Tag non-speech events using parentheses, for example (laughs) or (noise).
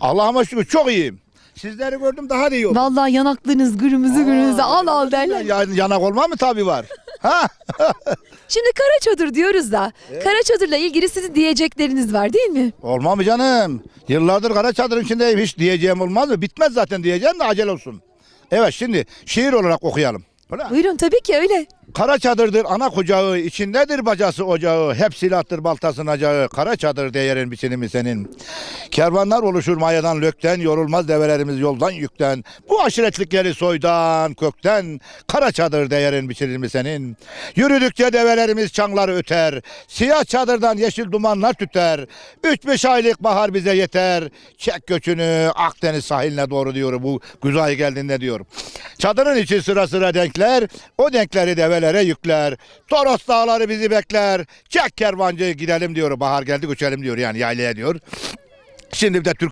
Allah'ıma şükür çok iyiyim. Sizleri gördüm daha da iyi oldum. Vallahi yanaklarınız kırmızı kırmızı al al derler. Ya- yanak olma mı tabii var. Ha? (laughs) Şimdi kara çadır diyoruz da kara çadırla ilgili sizin diyecekleriniz var değil mi? Olma mı canım? Yıllardır kara çadırın içindeyim. Hiç diyeceğim olmaz mı? Bitmez zaten diyeceğim de acele olsun. Evet şimdi şiir olarak okuyalım. Öyle mi? Buyurun tabii ki öyle. Kara çadırdır ana kucağı, içindedir bacası ocağı, hep silahtır baltasın acağı, kara çadır değerin biçini mi senin? Kervanlar oluşur mayadan lökten, yorulmaz develerimiz yoldan yükten, bu aşiretlikleri soydan kökten, kara çadır değerin biçini mi senin? Yürüdükçe develerimiz çangları öter, siyah çadırdan yeşil dumanlar tüter, üç beş aylık bahar bize yeter, çek göçünü Akdeniz sahiline doğru diyor bu güzel geldiğinde diyor. Çadırın içi sıra sıra denkler, o denkleri develere yükler. Toros dağları bizi bekler. Çek kervancı gidelim diyor. Bahar geldi göçelim diyor yani yaylaya diyor. Şimdi bir de Türk